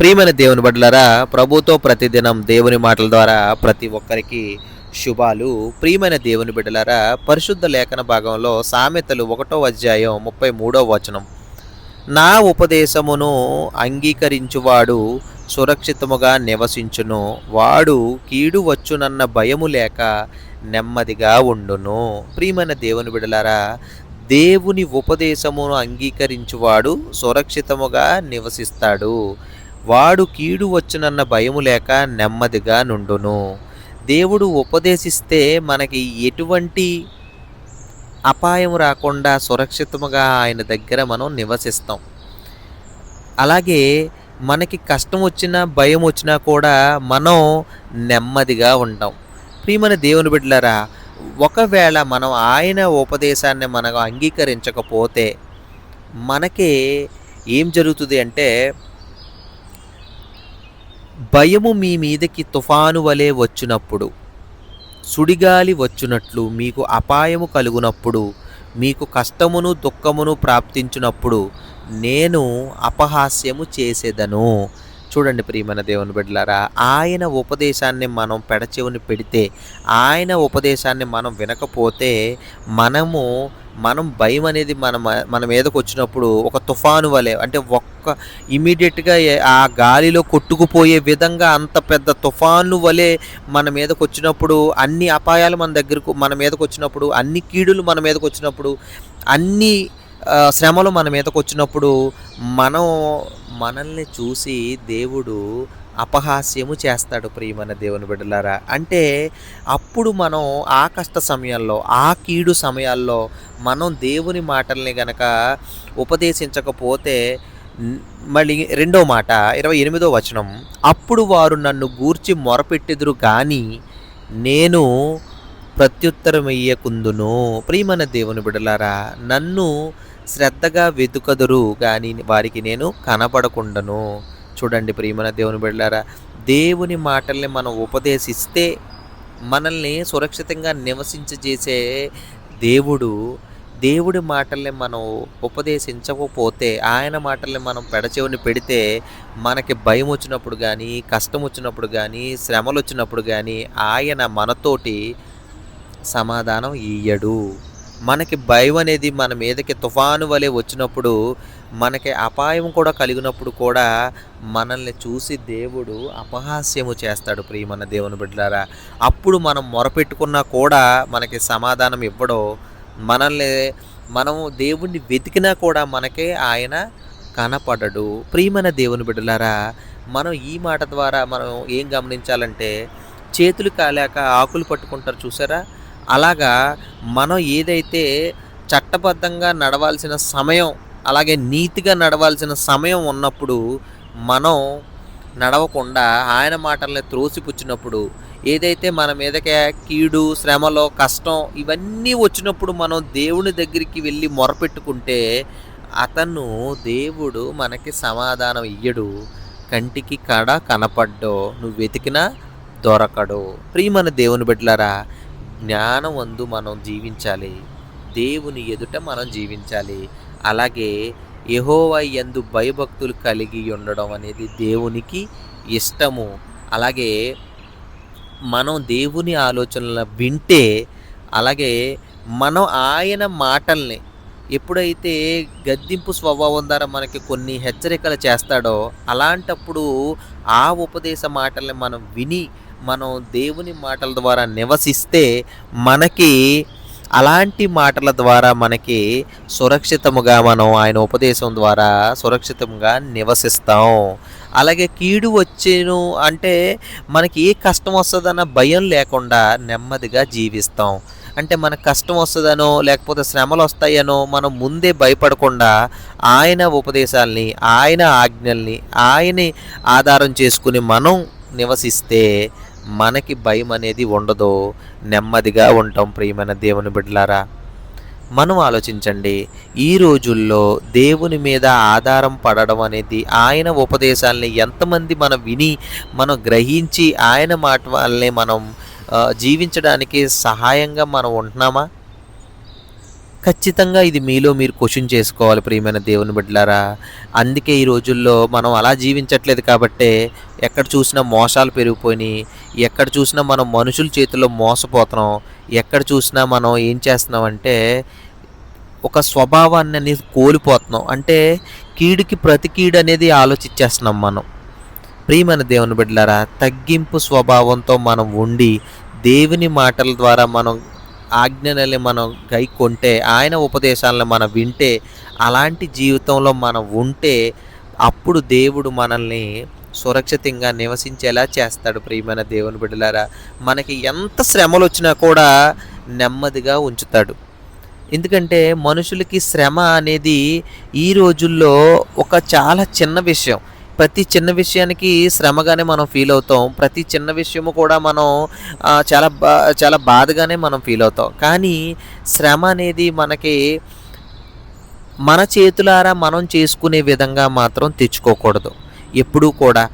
ప్రియమైన దేవుని బడ్లరా ప్రభుతో ప్రతిదినం దేవుని మాటల ద్వారా ప్రతి ఒక్కరికి శుభాలు. ప్రియమైన దేవుని బిడ్డలారా పరిశుద్ధ లేఖన భాగంలో సామెతలు ఒకటో అధ్యాయం ముప్పై మూడో వచనం. నా ఉపదేశమును అంగీకరించువాడు సురక్షితముగా నివసించును వాడు కీడు వచ్చునన్న భయము లేక నెమ్మదిగా ఉండును. ప్రియమైన దేవుని బిడలారా దేవుని ఉపదేశమును అంగీకరించువాడు సురక్షితముగా నివసిస్తాడు. వాడు కీడు వచ్చునన్న భయము లేక నెమ్మదిగా నుండును. దేవుడు ఉపదేశిస్తే మనకి ఎటువంటి అపాయం రాకుండా సురక్షితముగా ఆయన దగ్గర మనం నివసిస్తాం. అలాగే మనకి కష్టం వచ్చినా భయం వచ్చినా కూడా మనం నెమ్మదిగా ఉంటాం. ప్రియమైన దేవుని బిడ్డలారా ఒకవేళ మనం ఆయన ఉపదేశాన్ని మనం అంగీకరించకపోతే మనకి ఏం జరుగుతుంది అంటే భయము మీ మీదకి తుఫాను వలె వచ్చినప్పుడు సుడిగాలి వచ్చినట్లు మీకు అపాయము కలుగునప్పుడు మీకు కష్టమును దుఃఖమును ప్రాప్తించినప్పుడు నేను అపహాస్యము చేసేదను. చూడండి ప్రియమైన దేవుని బిడ్డలారా ఆయన ఉపదేశాన్ని మనం పెడచెవుని పెడితే ఆయన ఉపదేశాన్ని మనం వినకపోతే మనము మనం భయం అనేది మన మన మీదకు వచ్చినప్పుడు ఒక తుఫాను వలె అంటే ఒక్క ఇమీడియట్గా ఆ గాలిలో కొట్టుకుపోయే విధంగా అంత పెద్ద తుఫాను వలె మన మీదకు వచ్చినప్పుడు అన్ని అపాయాలు మన దగ్గరకు మన మీదకు వచ్చినప్పుడు అన్ని కీడులు మన మీదకు వచ్చినప్పుడు అన్ని శ్రమలు మన మీదకు వచ్చినప్పుడు మనం మనల్ని చూసి దేవుడు అపహాస్యము చేస్తాడు ప్రియమైన దేవుని బిడ్డలారా. అంటే అప్పుడు మనం ఆ కష్ట సమయాల్లో ఆ కీడు సమయాల్లో మనం దేవుని మాటల్ని గనక ఉపదేశించకపోతే మళ్ళీ రెండో మాట ఇరవై ఎనిమిదో వచనం అప్పుడు వారు నన్ను గూర్చి మొరపెట్టెదురు కానీ నేను ప్రత్యుత్తరం ఇయ్యకుందును ప్రియమైన దేవుని బిడలారా నన్ను శ్రద్ధగా వెతుకదురు కానీ వారికి నేను కనపడకుండను. చూడండి ప్రియమైన దేవుని బిడ్డారా దేవుని మాటల్ని మనం ఉపదేశిస్తే మనల్ని సురక్షితంగా నివసించజేసే దేవుడు దేవుడి మాటల్ని మనం ఉపదేశించకపోతే ఆయన మాటల్ని మనం పెడచెవిని పెడితే మనకి భయం వచ్చినప్పుడు కానీ కష్టం వచ్చినప్పుడు కానీ శ్రమలు వచ్చినప్పుడు కానీ ఆయన మనతోటి సమాధానం ఇయ్యడు. మనకి భయం అనేది మన మీదకి తుఫాను వలె వచ్చినప్పుడు మనకి అపాయం కూడా కలిగినప్పుడు కూడా మనల్ని చూసి దేవుడు అపహాస్యము చేస్తాడు ప్రియమన్న దేవుని బిడ్డలారా. అప్పుడు మనం మొరపెట్టుకున్నా కూడా మనకి సమాధానం ఇవ్వడం మనల్ని మనం దేవుణ్ణి వెతికినా కూడా మనకే ఆయన కనపడడు. ప్రియమైన దేవుని బిడ్డలారా మనం ఈ మాట ద్వారా మనం ఏం గమనించాలంటే చేతులు కాలేక ఆకులు పట్టుకుంటారు చూసారా? అలాగా మనం ఏదైతే చట్టబద్ధంగా నడవాల్సిన సమయం అలాగే నీతిగా నడవాల్సిన సమయం ఉన్నప్పుడు మనం నడవకుండా ఆయన మాటల్ని త్రోసిపుచ్చినప్పుడు ఏదైతే మన మీదకి కీడు శ్రమలో కష్టం ఇవన్నీ వచ్చినప్పుడు మనం దేవుని దగ్గరికి వెళ్ళి మొరపెట్టుకుంటే అతను దేవుడు మనకి సమాధానం ఇయ్యడు. కంటికి కడ కనపడ్డో నువ్వు వెతికినా దొరకడు. ప్రియమైన దేవుని బిడ్డలారా జ్ఞానమందు మనం జీవించాలి. దేవుని ఎదుట మనం జీవించాలి. అలాగే యహోవా యందు భయభక్తులు కలిగి ఉండడం అనేది దేవునికి ఇష్టము. అలాగే మనం దేవుని ఆలోచనలు వింటే అలాగే మనం ఆయన మాటల్ని ఎప్పుడైతే గద్దింపు స్వభావం ద్వారా మనకి కొన్ని హెచ్చరికలు చేస్తాడో అలాంటప్పుడు ఆ ఉపదేశ మాటల్ని మనం విని మనం దేవుని మాటల ద్వారా నివసిస్తే మనకి అలాంటి మాటల ద్వారా మనకి సురక్షితముగా మనం ఆయన ఉపదేశం ద్వారా సురక్షితంగా నివసిస్తాం. అలాగే కీడు వచ్చేను అంటే మనకి ఏ కష్టం వస్తుందన్న భయం లేకుండా నెమ్మదిగా జీవిస్తాం. అంటే మనకు కష్టం వస్తుందనో లేకపోతే శ్రమలు వస్తాయనో మనం ముందే భయపడకుండా ఆయన ఉపదేశాల్ని ఆయన ఆజ్ఞల్ని ఆయన్ని ఆధారం చేసుకుని మనం నివసిస్తే మనకి భయం అనేది ఉండదో నెమ్మదిగా ఉంటాం ప్రియమైన దేవుని బిడ్డలారా. మనం ఆలోచించండి ఈ రోజుల్లో దేవుని మీద ఆధారం పడడం అనేది ఆయన ఉపదేశాలని ఎంతమంది మనం విని మనం గ్రహించి ఆయన మాట వల్లనే మనం జీవించడానికి సహాయంగా మనం ఉంటున్నామా? ఖచ్చితంగా ఇది మీలో మీరు క్వశ్చన్ చేసుకోవాలి ప్రియమైన దేవుని బిడ్డలారా. అందుకే ఈ రోజుల్లో మనం అలా జీవించట్లేదు కాబట్టే ఎక్కడ చూసినా మోసాలు పెరిగిపోయినాయి ఎక్కడ చూసినా మనం మనుషుల చేతుల్లో మోసపోతున్నాం ఎక్కడ చూసినా మనం ఏం చేస్తున్నాం అంటే ఒక స్వభావాన్ని అనేది కోల్పోతున్నాం. అంటే కీడుకి ప్రతి కీడు అనేది ఆలోచించేస్తున్నాం మనం. ప్రియమైన దేవుని బిడ్డలారా తగ్గింపు స్వభావంతో మనం ఉండి దేవుని మాటల ద్వారా మనం ఆజ్ఞలని మనం గైకొంటే ఆయన ఉపదేశాలను మనం వింటే అలాంటి జీవితంలో మనం ఉంటే అప్పుడు దేవుడు మనల్ని సురక్షితంగా నివసించేలా చేస్తాడు ప్రియమైన దేవుని బిడ్డలారా. మనకి ఎంత శ్రమలు వచ్చినా కూడా నెమ్మదిగా ఉంచుతాడు. ఎందుకంటే మనుషులకి శ్రమ అనేది ఈ రోజుల్లో ఒక చాలా చిన్న విషయం. ప్రతి చిన్న విషయానికి శ్రమగానే మనం ఫీల్ అవుతాం. ప్రతి చిన్న విషయము కూడా మనం చాలా బా చాలా బాధగానే మనం ఫీల్ అవుతాం. కానీ శ్రమ అనేది మనకి మన చేతులారా మనం చేసుకునే విధంగా మాత్రం తెచ్చుకోకూడదు. ఎప్పుడూ కూడా.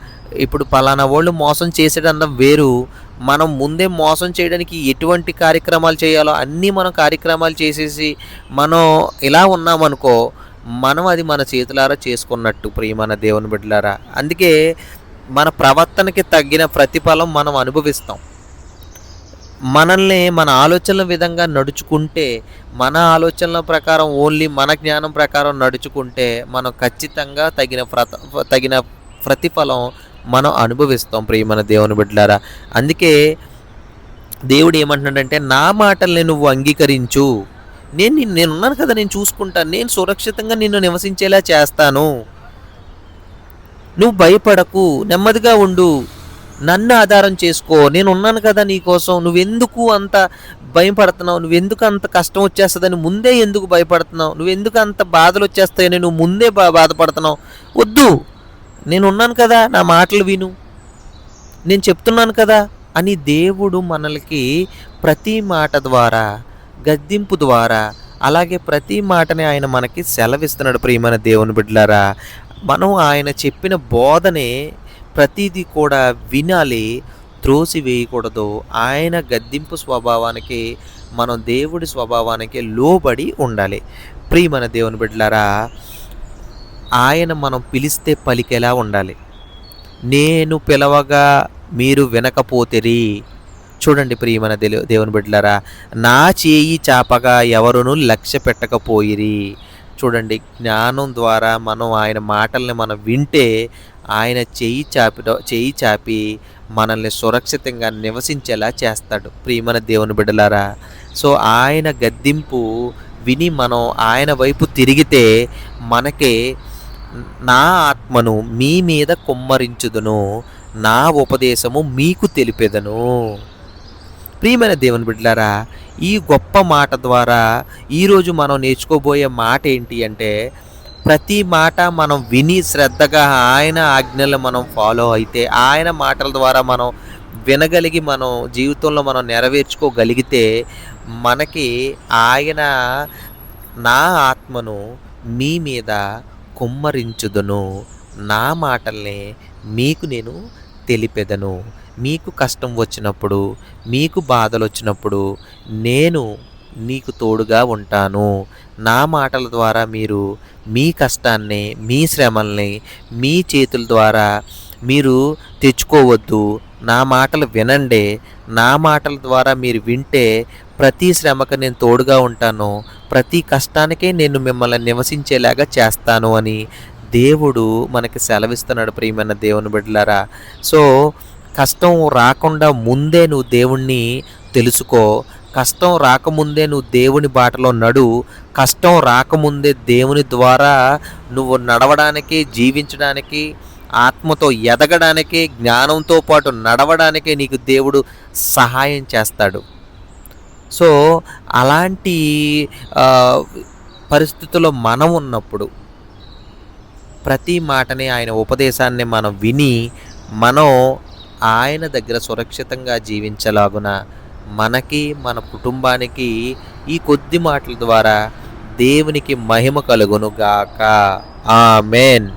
ఇప్పుడు పలానా వాళ్ళు మోసం చేసేటంత వేరు. మనం ముందే మోసం చేయడానికి ఎటువంటి కార్యక్రమాలు చేయాలో అన్నీ మనం కార్యక్రమాలు చేసేసి మనం ఇలా ఉన్నామనుకో మనం అది మన చేతులారా చేసుకున్నట్టు ప్రియమైన దేవుని బిడ్డలారా. అందుకే మన ప్రవర్తనకి తగ్గిన ప్రతిఫలం మనం అనుభవిస్తాం. మనల్ని మన ఆలోచనల విధంగా నడుచుకుంటే మన ఆలోచనల ప్రకారం ఓన్లీ మన జ్ఞానం ప్రకారం నడుచుకుంటే మనం ఖచ్చితంగా తగిన ప్రత తగిన ప్రతిఫలం మనం అనుభవిస్తాం ప్రియమైన దేవుని బిడ్డలారా. అందుకే దేవుడు ఏమంటున్నాడంటే నా మాటల్ని నువ్వు అంగీకరించు. నేను నిన్ను నేను ఉన్నాను కదా నేను చూసుకుంటాను నేను సురక్షితంగా నిన్ను నివసించేలా చేస్తాను. నువ్వు భయపడకు నెమ్మదిగా ఉండు. నన్ను ఆధారం చేసుకో. నేను ఉన్నాను కదా నీకోసం నువ్వెందుకు అంత భయపడుతున్నావు? నువ్వెందుకు అంత కష్టం వచ్చేస్తుందని ముందే ఎందుకు భయపడుతున్నావు? నువ్వెందుకు అంత బాధలు వచ్చేస్తాయని నువ్వు ముందే బా బాధపడుతున్నావు? వద్దు. నేను ఉన్నాను కదా నా మాటలు విను. నేను చెప్తున్నాను కదా అని దేవుడు మనలకి ప్రతి మాట ద్వారా గద్దింపు ద్వారా అలాగే ప్రతి మాటని ఆయన మనకి సెలవిస్తున్నాడు ప్రియమైన దేవుని బిడ్డలారా. మనం ఆయన చెప్పిన బోధనే ప్రతిదీ కూడా వినాలి త్రోసి వేయకూడదు ఆయన గద్దింపు స్వభావానికి మనం దేవుడి స్వభావానికి లోబడి ఉండాలి. ప్రియమైన దేవుని బిడ్డలారా ఆయన మనం పిలిస్తే పలికేలా ఉండాలి. నేను పిలవగా మీరు వినకపోతిరి. చూడండి ప్రియమైన దేలు దేవుని బిడ్డలారా నా చేయి చాపగా ఎవరును లక్ష్య పెట్టకపోయిరి. చూడండి జ్ఞానం ద్వారా మనం ఆయన మాటల్ని మనం వింటే ఆయన చేయి చాపి చేయి చాపి మనల్ని సురక్షితంగా నివసించేలా చేస్తాడు ప్రియమన దేవుని బిడ్డలారా. సో ఆయన గద్దింపు విని మనం ఆయన వైపు తిరిగితే మనకే నా ఆత్మను మీ మీద కుమ్మరించుదును నా ఉపదేశము మీకు తెలిపెదను. ప్రియమైన దేవుని బిడ్డలారా ఈ గొప్ప మాట ద్వారా ఈరోజు మనం నేర్చుకోబోయే మాట ఏంటి అంటే ప్రతి మాట మనం విని శ్రద్ధగా ఆయన ఆజ్ఞలు మనం ఫాలో అయితే ఆయన మాటల ద్వారా మనం వినగలిగి మనం జీవితంలో మనం నెరవేర్చుకోగలిగితే మనకి ఆయన నా ఆత్మను మీ మీద కుమ్మరించుదును. నా మాటల్ని మీకు నేను తెలిపెదను. మీకు కష్టం వచ్చినప్పుడు మీకు బాధలు వచ్చినప్పుడు నేను నీకు తోడుగా ఉంటాను. నా మాటల ద్వారా మీరు మీ కష్టాన్ని మీ శ్రమల్ని మీ చేతుల ద్వారా మీరు తెచ్చుకోవద్దు. నా మాటలు వినండి. నా మాటల ద్వారా మీరు వింటే ప్రతి శ్రమకు నేను తోడుగా ఉంటాను. ప్రతి కష్టానికే నేను మిమ్మల్ని నివసించేలాగా చేస్తాను అని దేవుడు మనకి సెలవిస్తున్నాడు ప్రియమైన దేవుని బిడ్డలారా. సో కష్టం రాకుండా ముందే నువ్వు దేవుణ్ణి తెలుసుకో. కష్టం రాకముందే నువ్వు దేవుని బాటలో నడు. కష్టం రాకముందే దేవుని ద్వారా నువ్వు నడవడానికి జీవించడానికి ఆత్మతో ఎదగడానికి జ్ఞానంతో పాటు నడవడానికి నీకు దేవుడు సహాయం చేస్తాడు. సో అలాంటి పరిస్థితుల్లో మనం ఉన్నప్పుడు ప్రతి మాటని ఆయన ఉపదేశాన్ని మనం విని మనం ఆయన దగ్గర సురక్షితంగా జీవించలాగున మనకి మన కుటుంబానికి ఈ కొద్ది మాటల ద్వారా దేవునికి మహిమ కలుగును గాక ఆమెన్.